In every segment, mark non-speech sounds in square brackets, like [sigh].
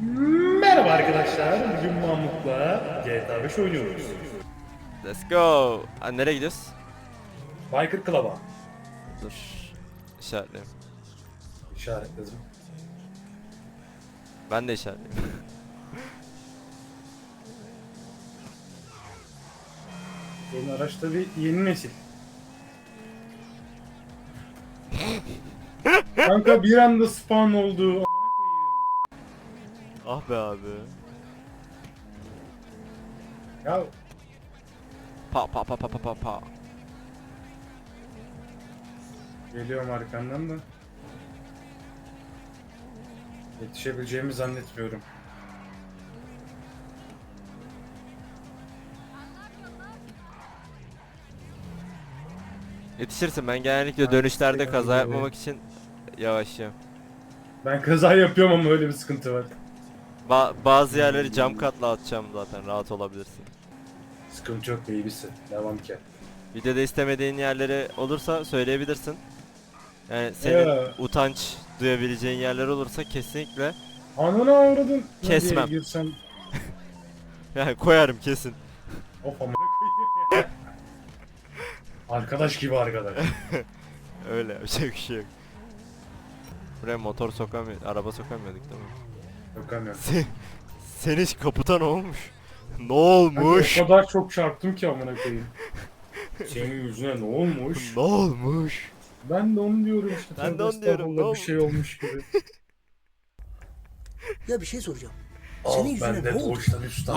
Merhaba arkadaşlar. Bugün Mahmut'la GTA 5 oynuyoruz. Let's go. Ha, nereye gidiyoruz? Biker Club'a Dur. İşaretleyeyim. işaretledim. Ben de işaretleyeyim. [laughs] Yeni araç tabi yeni nesil. [laughs] Kanka bir anda spawn oldu. Ah be abi. Ya Pa pa pa pa pa pa pa. geliyorum arkandan da. Yetişebileceğimi zannetmiyorum. Yetişirsin ben genellikle dönüşlerde kaza yapmamak için yavaşlıyorum. Ben kaza yapıyorum ama öyle bir sıkıntı var. Ba bazı yerleri cam katla atacağım zaten rahat olabilirsin. Sıkıntı yok babysi. Devam ki. Videoda istemediğin yerleri olursa söyleyebilirsin. Yani senin Ya. utanç duyabileceğin yerler olursa kesinlikle Ananı avradın. Ne Kesmem. diye girsem [laughs] yani koyarım kesin. of amına koyayım ya. [laughs] Arkadaş gibi arkadaş. Öyle bir şey bir şey yok. Buraya motor sokamıyor, araba sokamıyorduk değil mi? Bakamıyorum. Sen, sen hiç kaputan olmuş. Ne olmuş? O kadar çok çarptım ki amına koyayım. [laughs] Senin yüzüne ne olmuş? ne olmuş? Ben de onu diyorum işte. Ben de onu diyorum, ne Bir şey olmuş gibi. [laughs] Ya bir şey soracağım. Al Senin yüzüne ben de ne oldu? doğuştan üstad.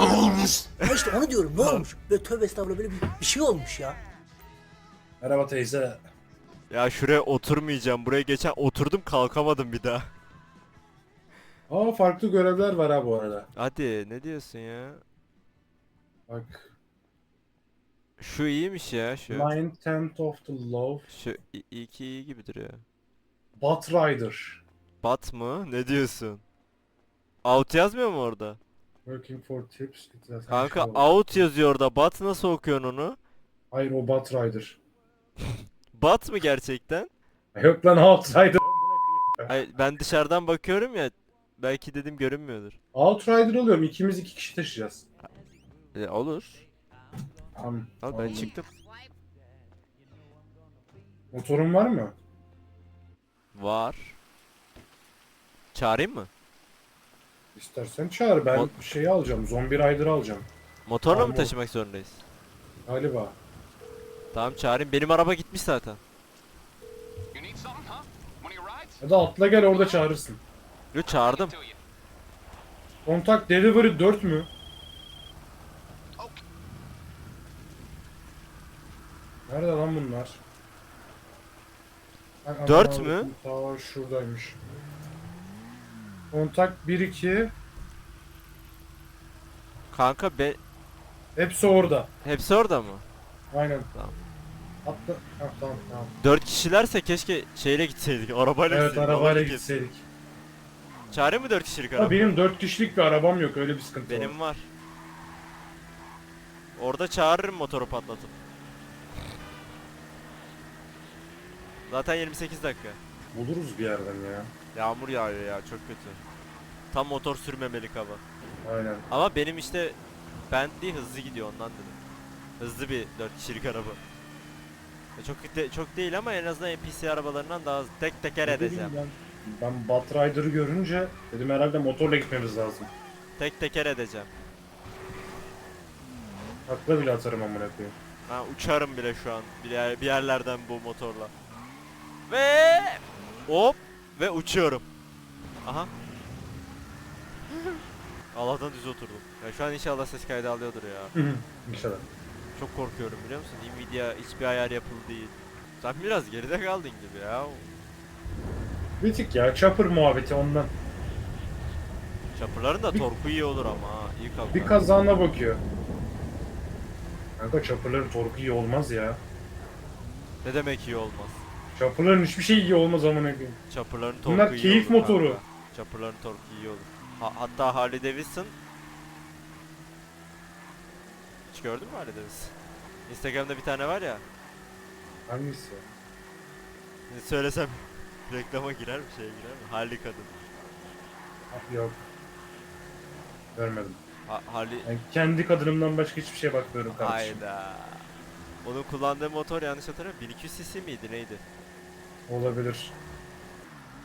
Ya işte onu diyorum ne olmuş? Böyle tövbe estağfurullah böyle bir, bir şey olmuş ya. Merhaba teyze. Ya şuraya oturmayacağım. Buraya geçen oturdum kalkamadım bir daha. Aa farklı görevler var ha bu arada. Hadi ne diyorsun ya? Bak. Şu iyiymiş ya şu. Nine tenth of the love. Şu i- iki iyi gibi duruyor. Bat Rider. Bat mı? Ne diyorsun? Out yazmıyor mu orada? Working for tips. It Kanka out yazıyor orada. Bat nasıl okuyorsun onu? Hayır o Bat Rider. [laughs] Bat mı gerçekten? Yok lan Outrider. Hayır, ben dışarıdan bakıyorum ya. Belki dedim görünmüyordur. Outrider alıyorum. İkimiz iki kişi taşıyacağız. E, olur. Tamam. Al ben çıktım. Motorun var mı? Var. Çağırayım mı? İstersen çağır. Ben Mo- şeyi alacağım. Zombi Rider'ı alacağım. Motorla mı taşımak zorundayız? Galiba. Tamam çağırayım. Benim araba gitmiş zaten. You need something, huh? One of your rides? Ya da atla gel orada çağırırsın. Yo çağırdım. Kontak Delivery 4 mü? Nerede lan bunlar? Ben Dört mü? aldım. Ta şuradaymış. Kontak 1 2 Kanka be hepsi orada. hepsi orada mı? Aynen. Tamam. Atla. Ha, tamam tamam. Dört kişilerse keşke şeyle gitseydik. Arabayla Evet gitseydik. arabayla Arabayla gitseydik. Çağırayım mı dört kişilik araba? Benim 4 kişilik bir arabam yok öyle bir sıkıntı var. Benim var. Orada çağırırım motoru patlatıp. Zaten 28 dakika. Buluruz bir yerden ya. Yağmur yağıyor ya çok kötü. Tam motor sürmemelik hava. Aynen. Ama benim işte Bentley hızlı gidiyor ondan dedim. Hızlı bir 4 kişilik araba. Ya çok de- çok değil ama en azından NPC arabalarından daha hızlı. Tek teker edeceğim. Ben, ben Bat Rider'ı görünce dedim herhalde motorla gitmemiz lazım. Tek teker edeceğim. Takla bile atarım amına koyayım. Ben uçarım bile şu an bir, yer- bir yerlerden bu motorla. Ve hop ve uçuyorum. Aha. [laughs] Allah'tan düz oturdum. Ya şu an inşallah ses kaydı alıyordur ya. İnşallah. Çok korkuyorum biliyor musun? Nvidia hiçbir ayar yapılı değil. Sen biraz geride kaldın gibi ya. Bir tık ya chopper muhabbeti ondan. Çapırların da Bir- torku iyi olur ama ha. İyi kalk. Bir kazağına bakıyor. Kanka chopper'ların torku iyi olmaz ya. Ne demek iyi olmaz? Chopper'ların hiçbir şey iyi olmaz amına koyayım. Çapırların torku Bunlar iyi keyif olur motoru. kanka. Çapırların torku iyi olur. Ha- hatta Harley Davidson Hiç gördün mü Harley Davidson? Instagram'da bir tane var ya. Hangisi? Söylesem reklama girer mi şeye girer mi? Harley kadın. Ah, yok. Görmedim. Ha, Harley Yani kendi kadınımdan başka hiçbir şeye bakmıyorum kardeşim. Hayda. Onun kullandığı motor yanlış hatırlamıyorum. 1200 cc miydi neydi? Olabilir.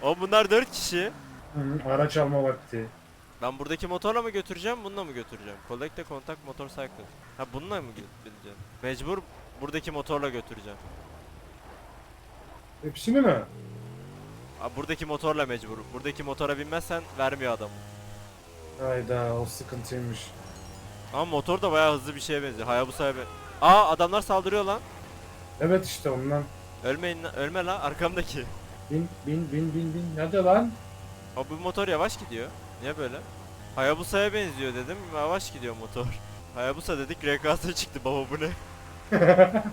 O bunlar 4 kişi. Hı, araç alma vakti. Ben buradaki motorla mı götüreceğim, bununla mı götüreceğim? Collect a contact motorcycle. Ha bununla mı gö- bineceğim? Mecbur buradaki motorla götüreceğim. Hepsini mi? Ha buradaki motorla mecbur. Buradaki motora binmezsen vermiyor adam. Hayda o sıkıntıymış. Ama motor da bayağı hızlı bir şeye benziyor. Hayabusa'ya ben. Aa adamlar saldırıyor lan. Evet işte ondan. Ölmeyin lan- ölme lan arkamdaki. Bin bin bin bin bin. Hadi lan. O bu motor yavaş gidiyor. Niye böyle? Hayabusa'ya benziyor dedim. Yavaş gidiyor motor. Hayabusa dedik RKS çıktı baba bu ne? [laughs]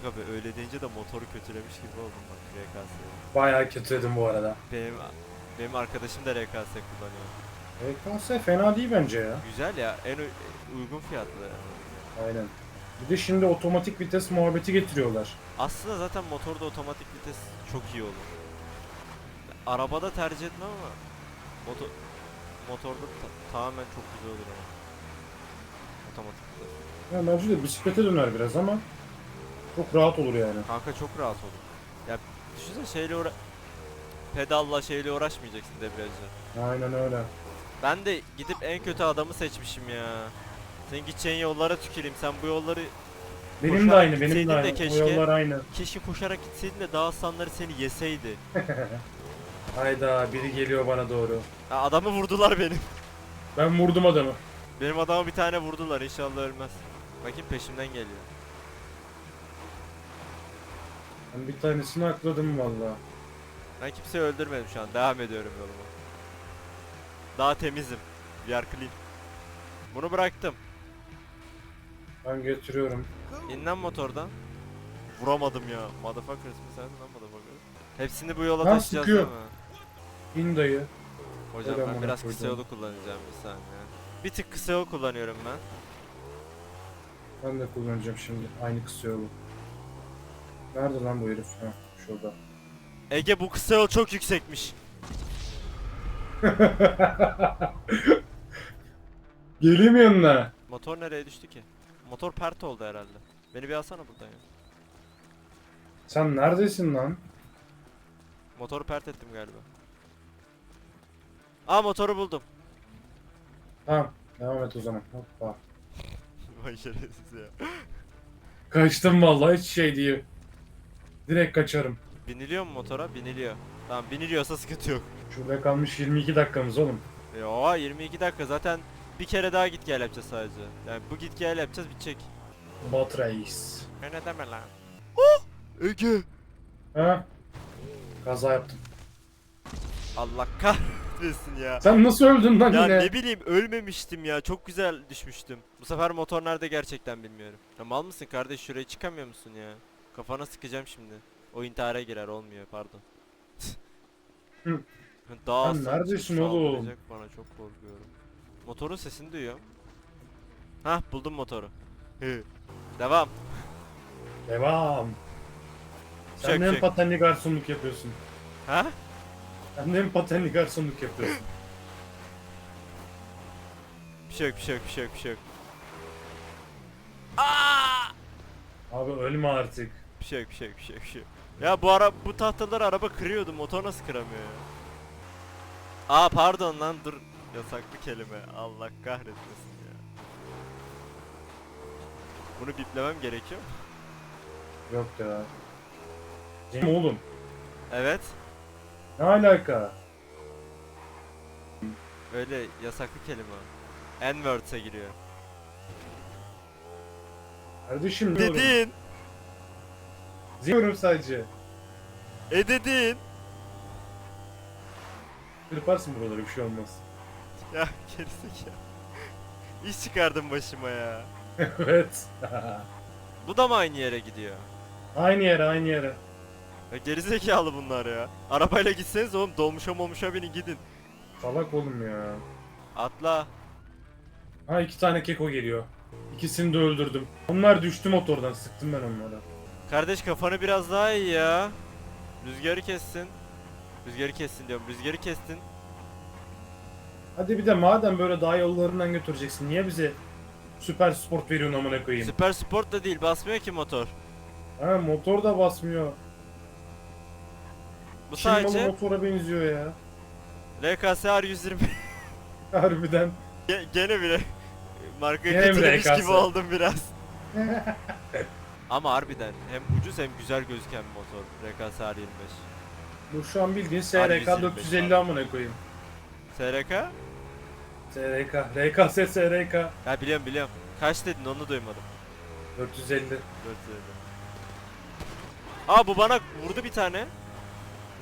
Aga be öyle deyince de motoru kötülemiş gibi oldum bak RKS'ye. Bayağı kötüydüm bu arada. Benim benim arkadaşım da RKS kullanıyor. EKS fena değil bence ya. Güzel ya en uy- uygun fiyatlı yani. Aynen. Bir de şimdi otomatik vites muhabbeti getiriyorlar. Aslında zaten motorda otomatik vites çok iyi olur. Arabada tercih etmem ama motor motorda ta- tamamen çok güzel olur ama. Otomatik vites. Ya bence de bisiklete döner biraz ama çok rahat olur yani. Kanka çok rahat olur. Ya düşünsene şeyle uğra pedalla şeyle uğraşmayacaksın debriyajla. Aynen öyle. Ben de gidip en kötü adamı seçmişim ya. Senin gideceğin yollara tüküreyim. Sen bu yolları Benim de aynı, benim de de aynı. keşke. O yollar aynı. keşke koşarak gitseydin de daha aslanları seni yeseydi. [laughs] Hayda biri geliyor bana doğru. Ha, adamı vurdular benim. Ben vurdum adamı. Benim adamı bir tane vurdular. İnşallah ölmez. Bakayım peşimden geliyor. Ben bir tanesini akladım valla. Ben kimseyi öldürmedim şu an. Devam ediyorum yoluma. Daha temizim. We are clean. Bunu bıraktım. Ben getiriyorum. İn lan motordan. Vuramadım ya. Motherfuckers mı sen lan motherfucker? Hepsini bu yola Lan taşıyacağız sıkıyor. değil mi? İn dayı. Hocam Öyle ben amına biraz kısa yolu kullanacağım bir saniye. Bir tık kısa yol kullanıyorum ben. Ben de kullanacağım şimdi. Aynı kısa yolu. Nerede lan bu herif? Ha, şurada. Ege bu kısa yol çok yüksekmiş. [laughs] Geleyim yanına. Motor nereye düştü ki? Motor pert oldu herhalde. Beni bir alsana buradan ya. Sen neredesin lan? Motoru pert ettim galiba. Aa motoru buldum. Tamam. Devam et o zaman. Hoppa. [laughs] Vay şerefsiz ya. Kaçtım vallahi hiç şey diye. Direkt kaçarım. Biniliyor mu motora? Biniliyor. Tamam biniliyorsa sıkıntı yok. Şurada kalmış 22 dakikamız oğlum. Yo 22 dakika zaten bir kere daha git gel yapacağız sadece. Yani bu git gel yapacağız bitecek. Bat reis. Ne deme lan. Oh! Ege! Ha? Kaza yaptım. Allah kahretsin ya. Sen nasıl öldün lan Ya yine? ne bileyim ölmemiştim ya çok güzel düşmüştüm. Bu sefer motor nerede gerçekten bilmiyorum. Ya mal mısın kardeş şuraya çıkamıyor musun ya? Kafana sıkacağım şimdi. O intihara girer olmuyor pardon. [laughs] Daha Sen saldıracak- neredesin oğlum? saldıracak Bana çok korkuyorum. Motorun sesini duyuyorum. Hah buldum motoru. Hı. Devam. Devam. Sen Çök, de hem çök. patenli garsonluk yapıyorsun. Ha? Sen de hem patenli garsonluk yapıyorsun. Bir şey yok bir şey yok bir şey yok bir şey yok. Aa! Abi ölme artık. Bir şey yok bir şey yok bir şey yok bir şey yok. Ya bu ara bu tahtaları araba kırıyordu motor nasıl kıramıyor ya? Aa pardon lan dur yasaklı kelime Allah kahretmesin ya. Bunu biplemem gerekiyor mu? Yok ya. Cem oğlum. Evet Ne alaka? öyle yasaklı kelime. N-words'e giriyor. Kardeşim diyorum. Dedin. Diyorum sadece. E dedin. Kırparsın buraları bir şey olmaz. Ya gerizekalı. İş çıkardın başıma ya. [laughs] evet. [laughs] Bu da mı aynı yere gidiyor? aynı yere aynı yere. Ya gerizekalı bunlar ya. Arabayla gitseniz oğlum dolmuşa momuşa binin gidin. Salak oğlum ya. Atla. Ha iki tane keko geliyor. İkisini de öldürdüm. Onlar düştü motordan sıktım ben onlara. Kardeş kafanı biraz daha iyi ya. Rüzgarı kessin. Rüzgarı kessin diyorum. Rüzgarı kestin. Hadi bir de madem böyle dağ yollarından götüreceksin niye bize süper sport veriyorsun amına koyayım? Süper sport da değil basmıyor ki motor. Ha motor da basmıyor. Bu Çin malı sadece motora benziyor ya. LKS R120. [laughs] Harbiden. Ge- Gene bile marka Gene gibi oldum biraz. [laughs] Ama harbiden hem ucuz hem güzel gözüken bir motor RKS R25. Bu şu an bildiğin SRK R125 450 amına koyayım. SRK? SRK, RKS SRK Ya biliyorum biliyorum. Kaç dedin onu duymadım. 450. 4 Aa bu bana vurdu bir tane.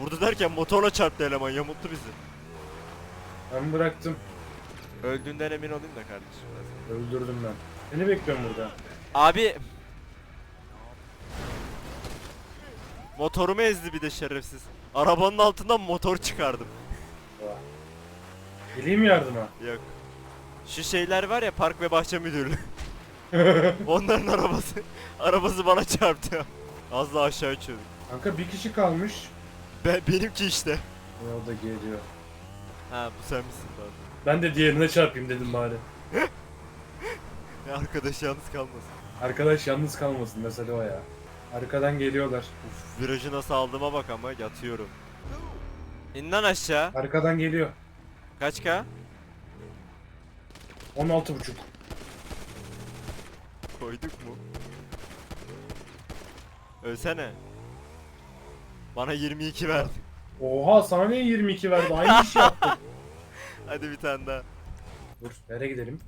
Vurdu derken motorla çarptı eleman yamulttu bizi. Ben bıraktım. Öldüğünden emin olayım da kardeşim. Öldürdüm ben. Seni bekliyorum burada. Abi Motorumu ezdi bir de şerefsiz. Arabanın altından motor çıkardım. Geleyim mi yardıma? Yok. Şu şeyler var ya park ve bahçe müdürlüğü. [laughs] Onların arabası arabası bana çarptı. Az daha aşağı uçuyorduk. Kanka bir kişi kalmış. Ben, benimki işte. Ya o da geliyor. Ha bu sen misin pardon. Ben de diğerine çarpayım dedim bari. [laughs] Ya arkadaş yalnız kalmasın. Arkadaş yalnız kalmasın mesele o ya. Arkadan geliyorlar. Uf virajı nasıl aldığıma bak ama yatıyorum. İn lan aşağı. Arkadan geliyor. Kaç k? 16.5. Koyduk mu? Ölsene. Bana 22 verdi. Oha sana niye 22 verdi? Aynı işi yaptık. [laughs] Hadi bir tane daha. Dur nereye gidelim?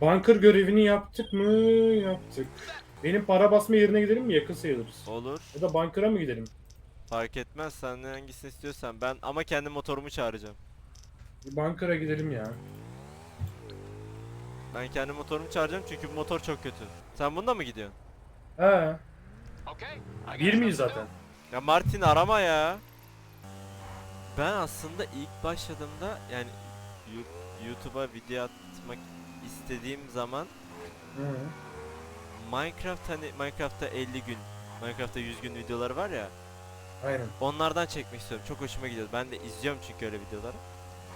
Bunker görevini yaptık mı? Yaptık. Benim para basma yerine gidelim mi? Yakın sayılırız. Olur. Ya da bunker'a mı gidelim? Fark etmez sen hangisini istiyorsan ben ama kendi motorumu çağıracağım. Bir bunker'a gidelim ya. Ben kendi motorumu çağıracağım çünkü bu motor çok kötü. Sen bunda mı gidiyorsun? He. Bir miyiz zaten? Ya Martin arama ya. Ben aslında ilk başladığımda yani Yu- YouTube'a video atmak istediğim zaman Hı. Minecraft hani Minecraft'ta 50 gün, Minecraft'ta 100 gün videoları var ya. Aynen. Onlardan çekmek istiyorum. Çok hoşuma gidiyor. Ben de izliyorum çünkü öyle videoları.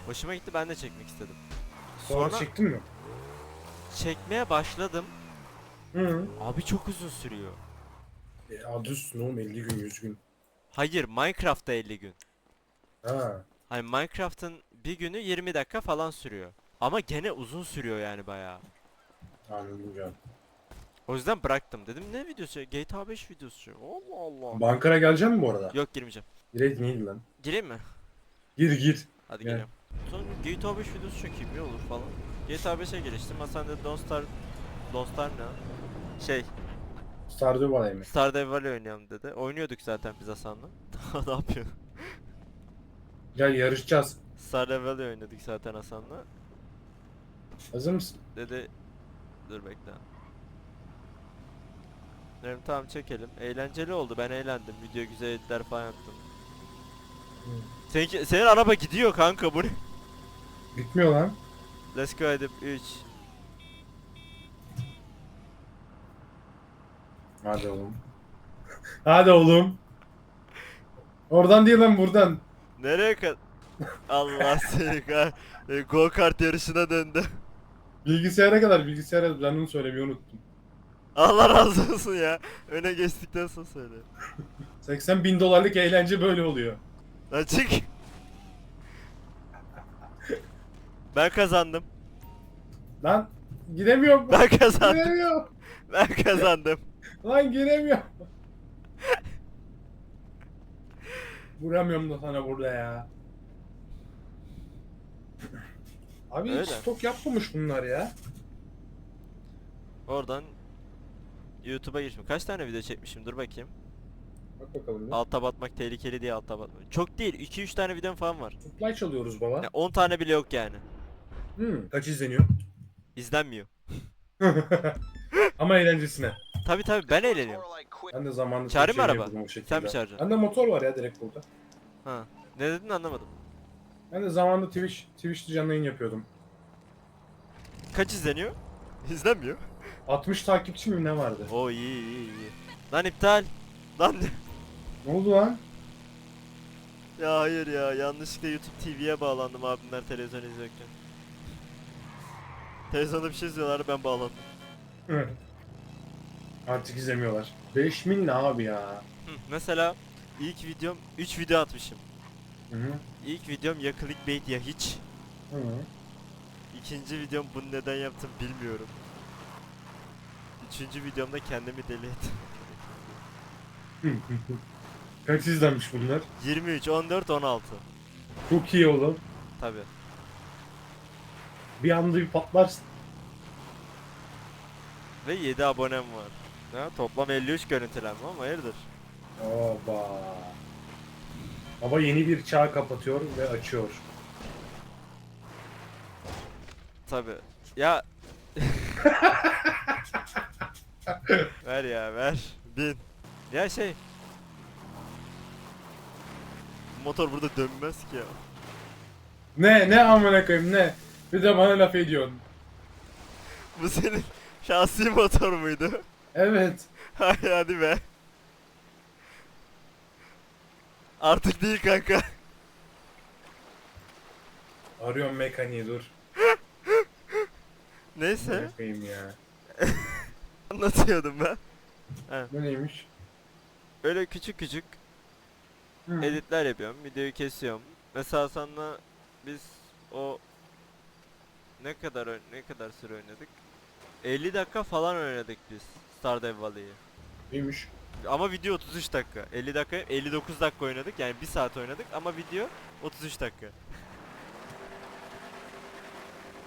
Hoşuma gitti ben de çekmek istedim. Sonra, Sonra çektin mi? çekmeye başladım. Hı. Abi çok uzun sürüyor. E, adı üstüne oğlum 50 gün 100 gün. Hayır Minecraft'ta 50 gün. Ha. Hani Minecraft'ın bir günü 20 dakika falan sürüyor. Ama gene uzun sürüyor yani bayağı. Anladım canım. O yüzden bıraktım. Dedim ne videosu? ya? GTA 5 videosu. ya. Allah Allah. Bunker'a geleceğim mi bu arada? Yok girmeyeceğim. Gireydi neydi lan? Gireyim mi? Gir gir. Hadi Gel. geliyorum. Sonra GTA 5 videosu çekeyim ne olur falan. GTA 5'e geliştim. Hasan dedi Don't Star... Don't Star ne? lan? Şey, Stardew Valley mi? Stardew Valley oynayalım dedi. Oynuyorduk zaten biz Hasan'la. [laughs] ne yapıyor? Gel yarışacağız. Stardew Valley oynadık zaten Hasan'la. Hazır mısın? Dedi dur bekle. Dedim tamam çekelim. Eğlenceli oldu. Ben eğlendim. Video güzel editler falan yaptım. Seninki, senin araba gidiyor kanka bu ne? Bitmiyor lan. Let's go hadi 3. Hadi oğlum. Hadi oğlum. Oradan değil lan buradan. Nereye kadar? Allah seni kah. E, Go kart yarışına döndü. Bilgisayara kadar bilgisayara ben onu söylemeyi unuttum. Allah razı olsun ya. Öne geçtikten sonra söyle. 80 bin dolarlık eğlence böyle oluyor. Lan çık. Ben kazandım. Lan giremiyorum. Ben kazandım. giremiyorum. Ben kazandım. Lan giremiyorum. Vuramıyorum da sana burada ya. Abi hiç Öyle. stok yapmamış bunlar ya. Oradan YouTube'a girmişim. Kaç tane video çekmişim? Dur bakayım. Bak bakalım. bir. Alta batmak tehlikeli diye alta batmak. Çok değil. 2-3 tane videom falan var. Supply çalıyoruz baba. Ya 10 tane bile yok yani. Hmm, kaç izleniyor? İzlenmiyor. [laughs] Ama eğlencesine. Tabi tabi ben eğleniyorum. Ben de zamanında Çağırayım mı araba? Sen mi çağıracaksın? Bende motor var ya direkt burada. Ha. Ne dedin anlamadım. Ben de zamanında Twitch, Twitch'te canlı yayın yapıyordum. Kaç izleniyor? [laughs] İzlenmiyor. 60 takipçi mi ne vardı? Oo iyi iyi iyi. Lan iptal. Lan Ne oldu lan? Ya hayır ya yanlışlıkla YouTube TV'ye bağlandım abimler televizyon izlerken. Televizyonda bir şey izliyorlar ben bağlandım. Artık izlemiyorlar. 5000 ne abi ya? Hı, mesela ilk videom 3 video atmışım. Hı hı. İlk videom ya clickbait ya hiç. Hı hı. İkinci videom bunu neden yaptım bilmiyorum. Üçüncü videomda kendimi deli ettim. [laughs] Kaç izlenmiş bunlar? 23, 14, 16. Çok iyi oğlum. Tabi. Bir anda bir patlarsın. Ve 7 abonem var. Ya, toplam 53 görüntülenme ama hayırdır? Oba. Baba yeni bir çağ kapatıyor ve açıyor. Tabi. Ya [laughs] [laughs] ver ya ver. Bin. Ya şey. Motor burada dönmez ki ya. Ne ne amına koyayım ne? Bir de bana laf ediyorsun. Bu senin şahsi motor muydu? Evet. [laughs] Hay hadi be. Artık değil kanka. Arıyorum mekaniği dur. [laughs] Neyse Ne koyayım ya. Anlatıyordum ben. Bu neymiş? Öyle küçük küçük Hı. editler yapıyorum. Videoyu kesiyorum. Mesela sana biz o ne kadar ne kadar süre oynadık? 50 dakika falan oynadık biz Stardew Valley'i. Neymiş? Ama video 33 dakika. 50 dakika 59 dakika oynadık. Yani 1 saat oynadık ama video 33 dakika.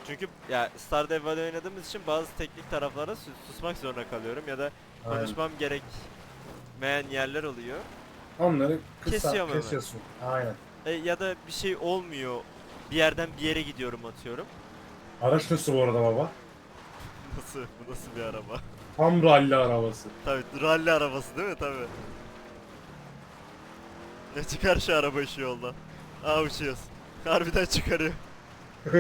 Çünkü ya Stardew Valley oynadığımız için bazı teknik taraflara sus- susmak zorunda kalıyorum ya da konuşmam gerekmeyen yerler oluyor. Onları kısa Kesiyorum hemen. kesiyorsun. Aynen. E, ya da bir şey olmuyor. Bir yerden bir yere gidiyorum atıyorum. Araç nasıl bu arada baba? Nasıl? Bu nasıl bir araba? Tam rally arabası. Tabii rally arabası değil mi? Tabii. Ne çıkar şu araba şu yoldan? Aa uçuyoruz. Harbiden çıkarıyor. [laughs]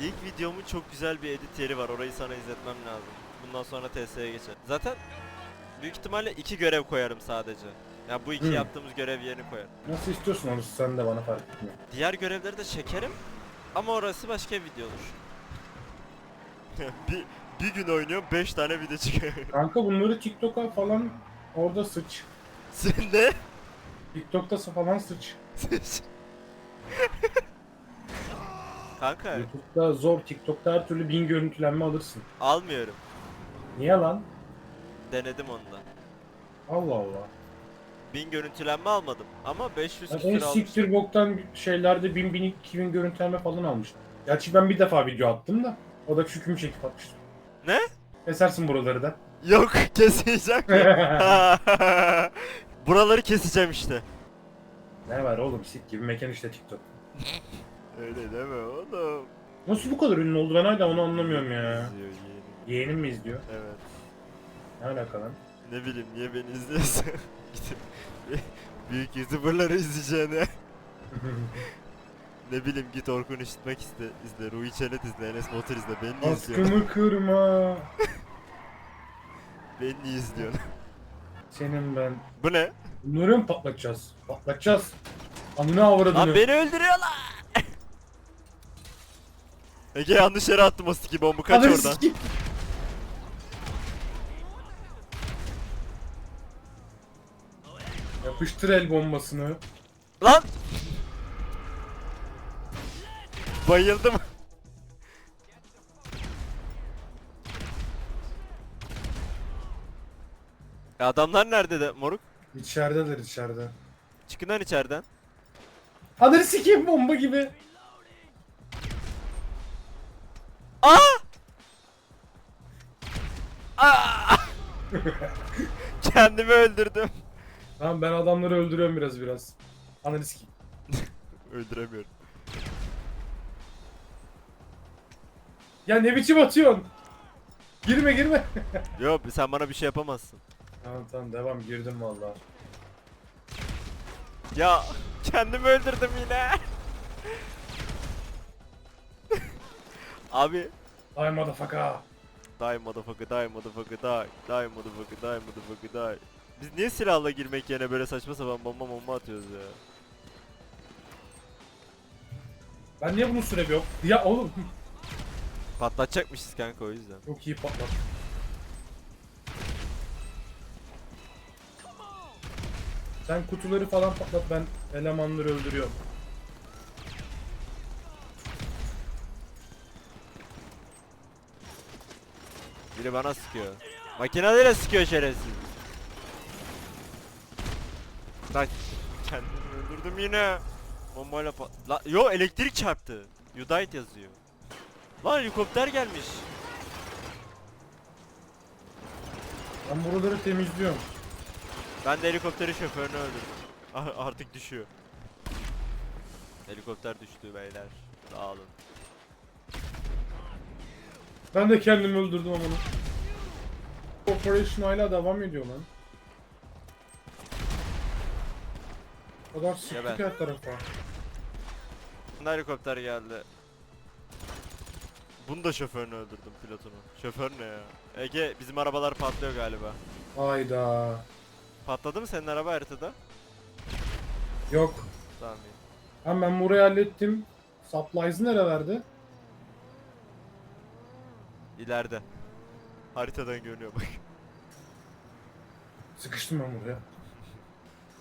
İlk videomun çok güzel bir edit yeri var. Orayı sana izletmem lazım. Bundan sonra TS'ye geçer. Zaten büyük ihtimalle iki görev koyarım sadece. Ya bu iki Hmm. yaptığımız görev yerini koyarım. Nasıl istiyorsun onu sen de bana fark etmiyor. Diğer görevleri de çekerim. Ama orası başka bir video olur. [laughs] bir, bir gün oynuyorum 5 tane video çıkıyor. Kanka bunları TikTok'a falan orada sıç. Sen ne? TikTok'ta falan sıç. [laughs] Kanka YouTube'da zor, TikTok'ta her türlü bin görüntülenme alırsın. almıyorum. Niye lan? Denedim onu da. Allah Allah. 1000 görüntülenme almadım ama 500 Ben en küsür almıştım. siktir boktan şeylerde bin bin iki bin görüntülenme falan almıştım. Gerçi ben bir defa video attım da. O da çükümü çekip atmıştım. Ne? Kesersin buraları da. Yok [laughs] keseceğim. [laughs] Buraları keseceğim işte. ne var oğlum sik gibi mekan işte TikTok. [laughs] Öyle deme oğlum. Nasıl bu kadar ünlü oldu ben hala onu anlamıyorum ya. İzliyor yeğenim. Yeğenim mi izliyor? Evet. Ne alaka lan? Ne bileyim niye beni izliyorsun? [laughs] Gidip büyük youtuberları izleyeceğine. [laughs] ne bileyim git Orkun İşitmek iste, izle, Ruhi Çenet izle, Enes Batur izle. Beni niye izliyorsun? Askımı kırma. [laughs] Beni niye izliyorsun? Senin ben. Bu ne? Bunları mı patlatacağız? Patlatacağız. Anını avradını. Lan beni öldürüyorlar. Ege yanlış yere attım o stiki bombu kaç Ananı oradan. sikeyim. Yapıştır el bombasını. Lan! Bayıldım. Ya adamlar nerede de moruk? İçerideler içeride. Çıkın lan içeriden. Ananı sikeyim bomba gibi. Aa! Aa! [laughs] Kendimi öldürdüm. Tamam ben adamları öldürüyorum biraz biraz. Ananı sikeyim. [laughs] Öldüremiyorum. Ya ne biçim atıyorsun? Girme girme. [laughs] Yok sen bana bir şey yapamazsın. tamam tamam devam girdim vallahi. Ya kendimi öldürdüm yine. Abi Ay motherfucker. Die motherfucker die motherfucker die Die motherfucker die motherfucker die Biz niye silahla girmek yerine böyle saçma sapan bomba bomba atıyoruz ya? Ben niye bunun sürebi yok? Ya oğlum. [laughs] Patlatacakmışız kanka o yüzden. Çok iyi patlat. Sen kutuları falan patlat ben elemanları öldürüyorum. Biri bana sıkıyor. Makineyle sıkıyor şerefsiz. Lan [laughs] kendimi öldürdüm yine. Bombayla pat... La, yo elektrik çarptı. Died yazıyor. Lan helikopter gelmiş. Ben buraları temizliyorum. Ben de helikopterin şoförünü öldürdüm. Ar- [laughs] artık düşüyor. Helikopter düştü beyler. Sağ olun. Ben de kendimi öldürdüm ama. Operation hala devam ediyor lan. O kadar sıktık her tarafa. Şimdi helikopter geldi. Bunu da şoförünü öldürdüm pilotunu. Şoför ne ya? Ege bizim arabalar patlıyor galiba. Hayda. Patladı mı senin araba haritada? Yok. Tamam iyi. Hem ben burayı hallettim. Supplies'ı nereye verdi? İleride. Haritadan görünüyor bak. Sıkıştım ben buraya.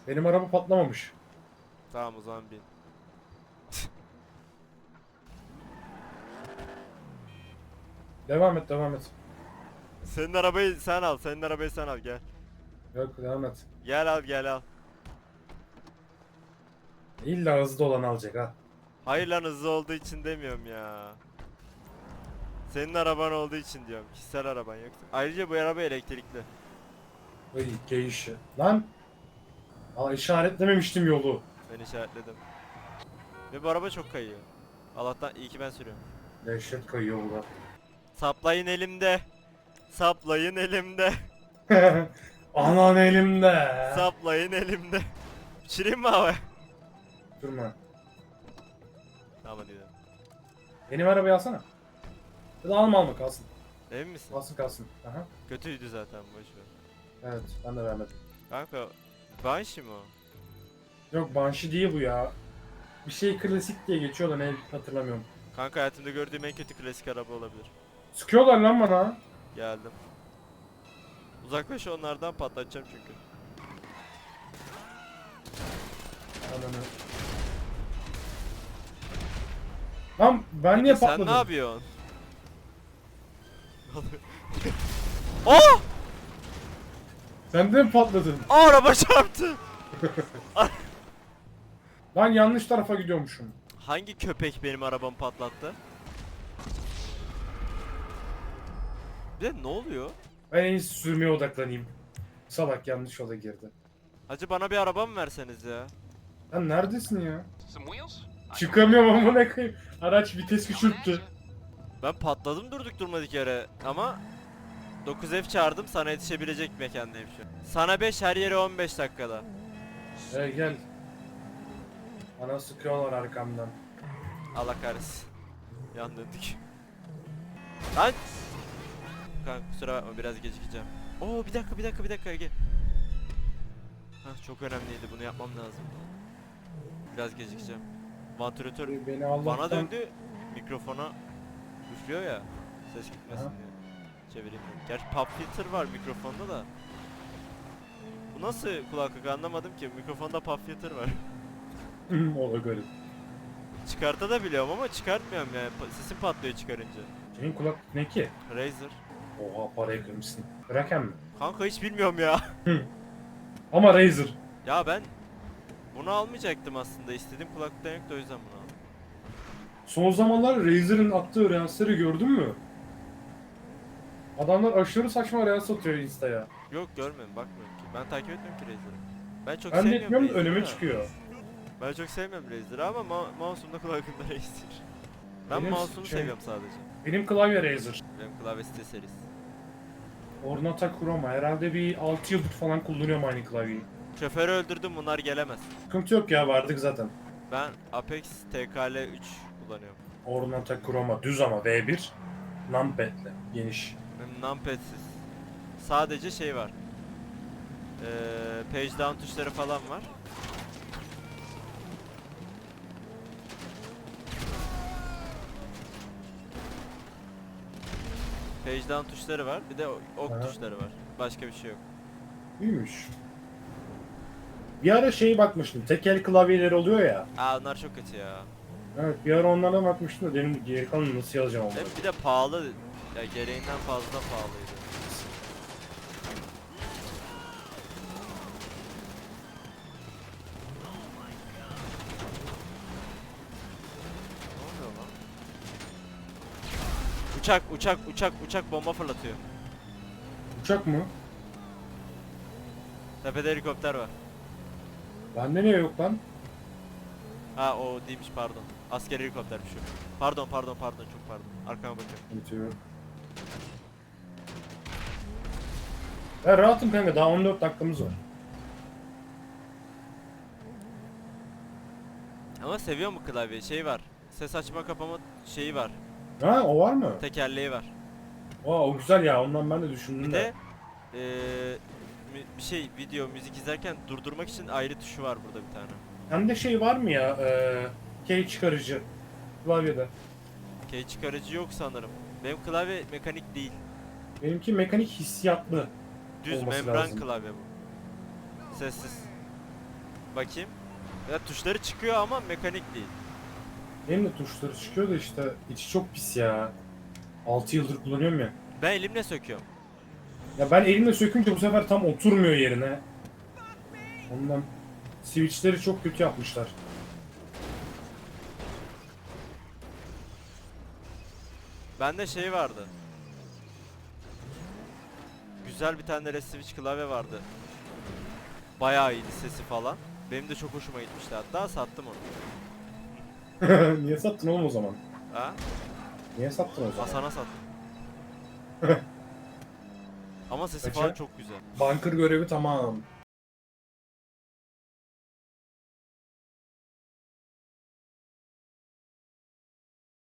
Benim araba patlamamış. tamam o zaman bin. Devam et devam et. Senin arabayı sen al. Senin arabayı sen al gel. Yok devam et. Gel al gel al. İlla hızlı olan alacak ha. Hayır lan hızlı olduğu için demiyorum ya. Senin araban olduğu için diyorum. Kişisel araban yoksa. Ayrıca bu araba elektrikli. Ay geyişi. Lan! Aa işaretlememiştim yolu. Ben işaretledim. Ve bu araba çok kayıyor. Allah'tan iyi ki ben sürüyorum. Dehşet kayıyor burada. Saplayın elimde. Saplayın elimde. [laughs] Anan elimde. Saplayın elimde. Pişireyim mi abi? Durma. Tamam hadi gidelim. Benim arabayı alsana. Ya da alma alma kalsın. Emin misin? Kalsın kalsın. Aha. Kötüydü zaten boş ver. Evet ben de vermedim. Kanka Banshee mi o? Yok Banshee değil bu ya. Bir şey klasik diye geçiyor da ne hatırlamıyorum. Kanka hayatımda gördüğüm en kötü klasik araba olabilir. Sıkıyorlar lan bana. Geldim. Uzaklaş onlardan patlatacağım çünkü. Ananı. Lan ben niye Peki sen patladım? ne yapıyorsun? Oh! Sen de mi patladın? Aa, araba çarptı. [laughs] Lan yanlış tarafa gidiyormuşum. Hangi köpek benim arabamı patlattı? Bir de ne oluyor? Ben en iyisi sürmeye odaklanayım. Salak yanlış yola girdi. Hacı bana bir araba mı verseniz ya? Lan neredesin ya? Some wheels? Çıkamıyorum ama ne koyayım. Araç vites küçülttü. Ben patladım durduk durmadık yere ama 9F çağırdım sana yetişebilecek mekandayım şu an. Sana 5 her yere 15 dakikada. Ee, gel. Bana sıkıyorlar arkamdan. Allah kahretsin. Yan döndük. Lan! Kanka kusura bakma biraz gecikeceğim. Oo bir dakika bir dakika bir dakika Ege. Hah çok önemliydi bunu yapmam lazım. Biraz gecikeceğim. Vantilatör Beni Allah'tan... bana döndü. Mikrofona üflüyor ya. Ses gitmesin diye. Çevireyim dedim. Gerçi pop filter var mikrofonda da. Bu nasıl kulaklık anlamadım ki. Mikrofonda pop filter var. o da garip. Çıkartabiliyorum ama çıkartmıyorum yani. Pa- Sesim patlıyor çıkarınca. Senin kulak ne ki? Razer. Oha parayı kırmışsın. Kraken mi? Kanka hiç bilmiyorum ya. [laughs] Ama Razer. ya ben bunu almayacaktım aslında. İstediğim kulaklıktan yoktu o yüzden bunu aldım. Son zamanlar Razer'ın attığı reelsleri gördün mü? Adamlar aşırı saçma reels atıyor Insta'ya. Yok görmedim bakmıyorum ki. Ben takip etmiyorum ki Razer'ı. Ben çok Ben sevmiyorum Razer'ı önüme çıkıyor. Ben çok sevmiyorum Razer'ı ama ma- mouse'umda kulaklığımda Razer. Ben Benim mouse'umu şey- seviyorum sadece. Benim klavye Razer. Benim klavyesi de serisi. Ornata Chroma. Herhalde bir 6 yıldır falan kullanıyorum aynı klavyeyi. Şoförü öldürdüm bunlar gelemez. Sıkıntı yok ya vardık zaten. Ben Apex TKL 3 kullanıyorum. Ornata Chroma düz ama V1. Numpad'le geniş. Benim numpad'siz. Sadece şey var. Ee, page down tuşları falan var. Page down tuşları var. Bir de ok Aha. tuşları var. Başka bir şey yok. İyiymiş. Bir ara şeye bakmıştım. Tekel klavyeler oluyor ya. Aa onlar çok kötü ya. Evet bir ara onlara bakmıştım da dedim geri kalanı nasıl yazacağım onları. Hem bir de pahalı. Ya gereğinden fazla pahalıydı. Ne oluyor lan? Uçak, uçak, uçak, uçak bomba fırlatıyor. Uçak mı? Tepede helikopter var. Bende niye yok lan? Ha o değilmiş pardon. Asker helikoptermiş o. Pardon pardon pardon çok pardon. Arkama bakıyorum. Unutuyorum. Ya rahatım kanka daha 14 dakikamız var. Ama seviyor mu klavye? Şey var. Ses açma kapama şeyi var. Ha o var mı? Tekerleği var. Aa o güzel ya ondan ben de düşündüm Bir de. de eee, mü- bir şey video müzik izlerken durdurmak için ayrı tuşu var burada bir tane. Sende şey var mı ya? Eee key çıkarıcı. Klavyede. Key çıkarıcı yok sanırım. Benim klavye mekanik değil. Benimki mekanik hissiyatlı. Düz Olması membran lazım. klavye bu. Sessiz. Bakayım. Ya tuşları çıkıyor ama mekanik değil. Benim de tuşları çıkıyor da işte içi çok pis ya. 6 yıldır kullanıyorum ya. Ben elimle söküyorum. Ya ben elimle sökünce bu sefer tam oturmuyor yerine. Ondan switchleri çok kötü yapmışlar. Bende şey vardı. Güzel bir tane de switch klavye vardı. Bayağı iyiydi sesi falan. Benim de çok hoşuma gitmişti hatta sattım onu. [laughs] Niye sattın oğlum o zaman? Ha? Niye sattın o zaman? Hasan'a sattım. [laughs] Ama sesi Kaça? falan çok güzel. Bunker görevi tamam.